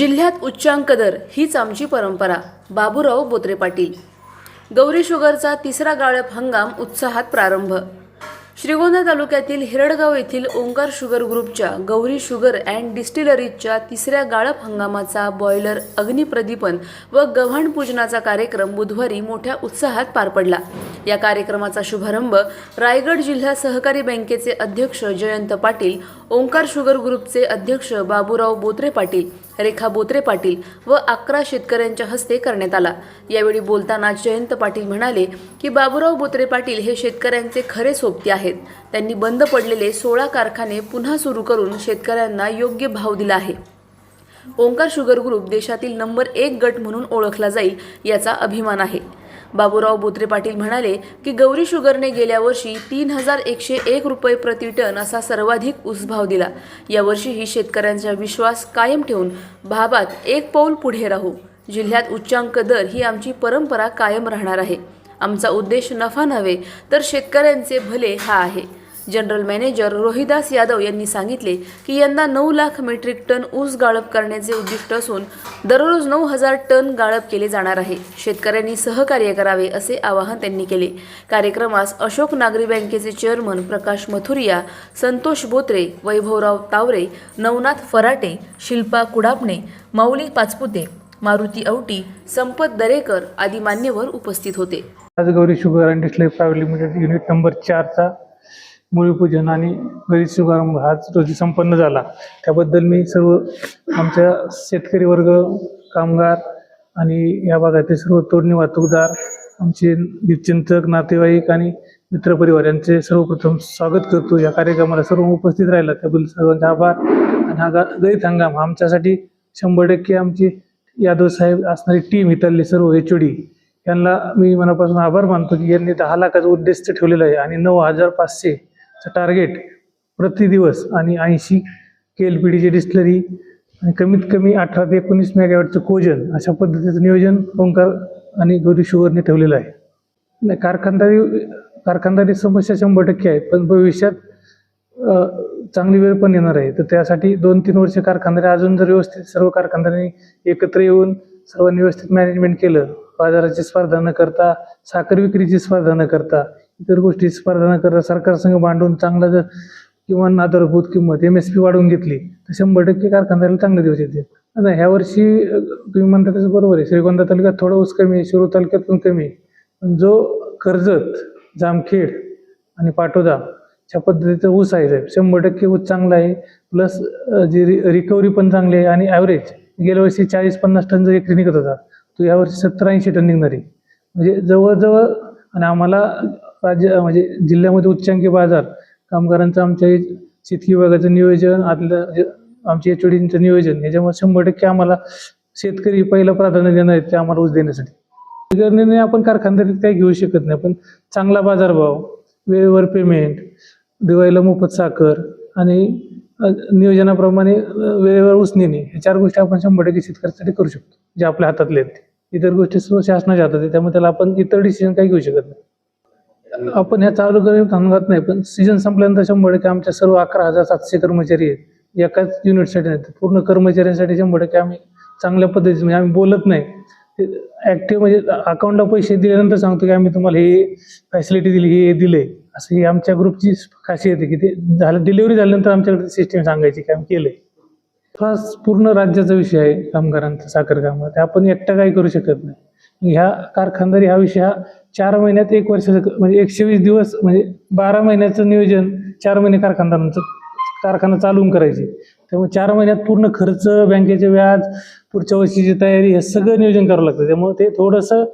जिल्ह्यात उच्चांक दर हीच आमची परंपरा. बाबूराव बोत्रे पाटील. गौरी शुगरचा तिसरा गाळप हंगाम उत्साहात प्रारंभ. श्रीगोंदा तालुक्यातील हिरडगाव येथील ओंकार शुगर ग्रुपच्या गौरी शुगर अँड डिस्टिलरीजच्या तिसऱ्या गाळप हंगामाचा बॉयलर अग्निप्रदीपन व गव्हाण पूजनाचा कार्यक्रम बुधवारी मोठ्या उत्साहात पार पडला. या कार्यक्रमाचा शुभारंभ रायगड जिल्हा सहकारी बँकेचे अध्यक्ष जयंत पाटील ओंकार शुगर ग्रुपचे अध्यक्ष बाबूराव बोत्रे पाटील रेखा बोत्रे पाटील व अकरा शेतकऱ्यांच्या हस्ते करण्यात आला. यावेळी बोलताना जयंत पाटील म्हणाले की बाबुराव बोत्रे पाटील हे शेतकऱ्यांचे खरे सोबती आहेत. त्यांनी बंद पडलेले सोळा कारखाने पुन्हा सुरू करून शेतकऱ्यांना योग्य भाव दिला आहे. ओंकार शुगर ग्रुप देशातील नंबर एक गट म्हणून ओळखला जाईल याचा अभिमान आहे. बाबूराव बोत्रे पाटील म्हणाले की गौरी शुगरने गेल्या वर्षी तीन हजार एकशे एक रुपये प्रति टन असा सर्वाधिक ऊसभाव दिला. यावर्षीही शेतकऱ्यांचा विश्वास कायम ठेवून भावात एक पाऊल पुढे राहू. जिल्ह्यात उच्चांक दर ही आमची परंपरा कायम राहणार आहे. आमचा उद्देश नफा नव्हे तर शेतकऱ्यांचे भले हा आहे. जनरल मॅनेजर रोहिदास यादव यांनी सांगितले की यंदा नऊ लाख मेट्रिक टन ऊस गाळप करण्याचे उद्दिष्ट असून दररोज नऊ हजार टन गाळप केले जाणार आहे. शेतकऱ्यांनी सहकार्य करावे असे आवाहन त्यांनी केले. कार्यक्रमास अशोक नागरी बँकेचे चेअरमन प्रकाश मथुरिया संतोष बोत्रे वैभवराव तावरे नवनाथ फराटे शिल्पा कुडापणे माऊली पाचपुते मारुती औटी संपत दरेकर आदी मान्यवर उपस्थित होते. आज गौरी शुगर अँड डिस्ले प्रायव्हेट लिमिटेड युनिट नंबर चारचा मूळपूजन आणि गरीब शुभारंभ हाच रोजी संपन्न झाला. त्याबद्दल मी सर्व आमच्या शेतकरी वर्ग कामगार आणि या भागातील सर्व तोडणी वाहतूकदार आमचे चिंतक नातेवाईक आणि मित्रपरिवार यांचे सर्वप्रथम स्वागत करतो. या कार्यक्रमाला सर्व उपस्थित राहिला. त्याबद्दल सर्वांचे आभार आणि हा गा- गळीत हंगाम. हा आमच्यासाठी शंभर टक्के आमची यादव साहेब असणारी टीम इथली सर्व एच यांना मी मनापासून आभार मानतो की यांनी दहा लाखाचं उद्देश ठेवलेलं आहे आणि नऊ हजार पाचशे टार्गेट प्रति दिवस आणि ऐंशी के एल पी डीची डिस्टलरी आणि कमीत कमी अठरा ते एकोणीस मेगावॅटचं कोजन अशा पद्धतीचं नियोजन ओंकार आणि गौरी शुगरने ठेवलेलं आहे. नाही कारखानदारी कारखानदारी समस्या शंभर टक्के आहेत पण भविष्यात चांगली वेळ पण येणार आहे. तर त्यासाठी दोन तीन वर्ष कारखानदारी अजून जर व्यवस्थित सर्व कारखानदारांनी एकत्र येऊन सर्वांनी व्यवस्थित मॅनेजमेंट केलं बाजाराची स्पर्धा न करता साखर विक्रीची स्पर्धा न करता इतर गोष्टी स्पर्धा न करता सरकारसंघ भांडून चांगला जर किंवा आधारभूत किंमत एम एस पी वाढवून घेतली तर शंभर टक्के कारखानदाराला चांगले दिवस येतील. आता ह्या वर्षी तुम्ही म्हणता तसं बरोबर आहे. श्रीगोंदा तालुक्यात थोडा ऊस कमी आहे शिरूर तालुक्यात पण कमी आहे. पण जो कर्जत जामखेड आणि पाटोदा ह्या पद्धतीचा ऊस आहे साहेब शंभर टक्के ऊस चांगला आहे. प्लस जी रिकव्हरी पण चांगली आहे आणि ॲव्हरेज गेल्या वर्षी चाळीस पन्नास टन जर एकरी निघत होता तो यावर्षी सत्तर ऐंशी टन निघणार आहे. म्हणजे जवळजवळ आणि आम्हाला राज्य म्हणजे जिल्ह्यामध्ये उच्चांकी बाजार कामगारांचं आमच्या शेतकी विभागाचं नियोजन आतलं आमच्या एच नियोजन याच्यामुळे शंभर टक्के आम्हाला शेतकरी पहिलं प्राधान्य देणार आहेत ते आम्हाला ऊस देण्यासाठी. निर्णय आपण कारखानदारीत काही घेऊ शकत नाही पण चांगला बाजारभाव वेळेवर पेमेंट दिवाळीला मोफत साखर आणि नियोजनाप्रमाणे वेळेवर ऊस नेणे ह्या चार गोष्टी आपण शंभर टक्के शेतकऱ्यासाठी करू शकतो जे आपल्या हातातले आहेत. इतर गोष्टी शासनाच्या हातात आहे त्यामुळे त्याला आपण इतर डिसिजन काही घेऊ शकत नाही. आपण ह्या चालू करून थांबवत नाही पण सीझन संपल्यानंतर शंभर टक्के आमच्या सर्व अकरा हजार सातशे कर्मचारी आहेत. एकाच युनिटसाठी नाही पूर्ण कर्मचाऱ्यांसाठी शंभर टक्के आम्ही चांगल्या पद्धतीने म्हणजे आम्ही बोलत नाही. ॲक्टिव्ह म्हणजे अकाउंटला पैसे दिल्यानंतर सांगतो की आम्ही तुम्हाला हे फॅसिलिटी दिली हे दिले असं ही आमच्या ग्रुपची खासियत आहे की ते झालं डिलिव्हरी झाल्यानंतर आमच्याकडे सिस्टीम सांगायची की आम्ही केलंय. हा पूर्ण राज्याचा विषय आहे कामगारांचा साखर कामगार. आपण एकटा काही करू शकत नाही. म्हणजे ह्या कारखानदारी हा विषय हा चार महिन्यात एक वर्षाचं म्हणजे एकशे वीस दिवस म्हणजे बारा महिन्याचं नियोजन चार महिने कारखानदारांचं कारखाना चालवून करायचे. त्यामुळे चार महिन्यात पूर्ण खर्च बँकेचे व्याज पुढच्या वर्षीची तयारी हे सगळं नियोजन करावं लागतं. त्यामुळे ते थोडंसं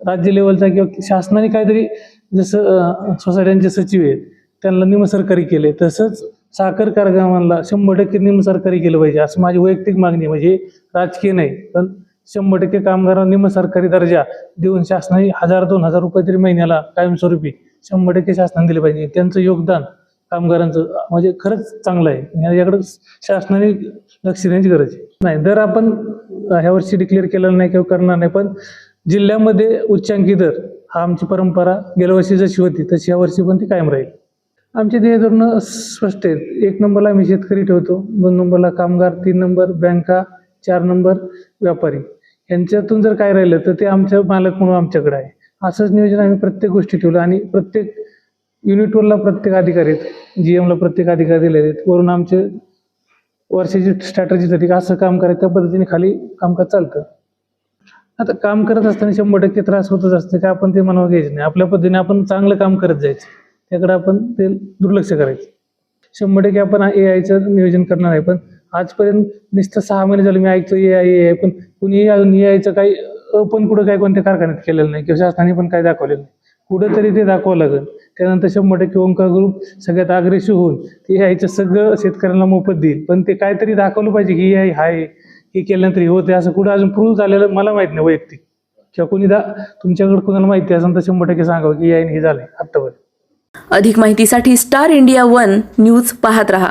राज्य लेवलचा किंवा शासनाने काहीतरी जसं सोसायट्यांचे सचिव आहेत त्यांना निमसरकारी केले तसंच साखर कारखान्याला शंभर टक्के निमसरकारी केलं पाहिजे असं माझी वैयक्तिक मागणी म्हणजे राजकीय नाही पण शंभर टक्के कामगारांना निमसरकारी दर्जा देऊन शासनाने हजार दोन हजार रुपये तरी महिन्याला कायमस्वरूपी शंभर टक्के शासनाने दिले पाहिजे. त्यांचं योगदान कामगारांचं म्हणजे खरंच चांगलं आहे. याकडे शासनाने लक्ष देण्याची गरज आहे. नाही दर आपण ह्या वर्षी डिक्लेअर केलेला नाही किंवा करणार नाही पण जिल्ह्यामध्ये उच्चांकी दर हा आमची परंपरा गेल्या वर्षी जशी होती तशी या वर्षी पण ती कायम राहील. आमचे ध्येय धोरणं स्पष्ट आहेत. एक नंबरला आम्ही शेतकरी ठेवतो दोन नंबरला कामगार तीन नंबर बँका चार नंबर व्यापारी. यांच्यातून जर काय राहिलं तर ते आमच्या मालक म्हणून आमच्याकडे आहे. असंच नियोजन आम्ही प्रत्येक गोष्टी ठेवलं आणि प्रत्येक युनिटवरला प्रत्येक अधिकारी आहेत. जी एमला प्रत्येक अधिकारी दिलेले आहेत. वरून आमचे वर्षाची स्ट्रॅटजी झाली असं काम करायचं त्या पद्धतीने खाली कामकाज चालतं. आता काम करत असताना शंभर टक्के त्रास होतच असते. का आपण ते मनावर घ्यायचं नाही. आपल्या पद्धतीने आपण चांगलं काम करत जायचं. त्याकडे आपण ते दुर्लक्ष करायचं. शंभर टक्के आपण ए आयचं नियोजन करणार आहे पण आजपर्यंत नुसतं सहा महिने झाले मी ऐकतो ए आय ए आय पण कुणी अजून ए आयचं काही पण कुठं काही कोणत्या कारखान्यात केलेलं नाही किंवा शासनाने पण काही दाखवलेलं नाही. कुठंतरी ते दाखवावं लागेल. त्यानंतर शंभर टक्के ओंकार ग्रुप सगळ्यात अग्रेसिव्ह होऊन ते यायचं सगळं शेतकऱ्यांना मोफत देईल. पण ते काहीतरी दाखवलं पाहिजे की हे हाय हे केल्यानंतर हे होते असं कुठं अजून प्रूव्ह झालेलं मला माहीत नाही वैयक्तिक. किंवा कोणी दा तुमच्याकडे कोणाला माहिती असेल तर शंभर टक्के सांगावं की आय हे झालंय आत्तापर्यंत. अधिक माहितीसाठी स्टार इंडिया वन न्यूज पाहत रहा.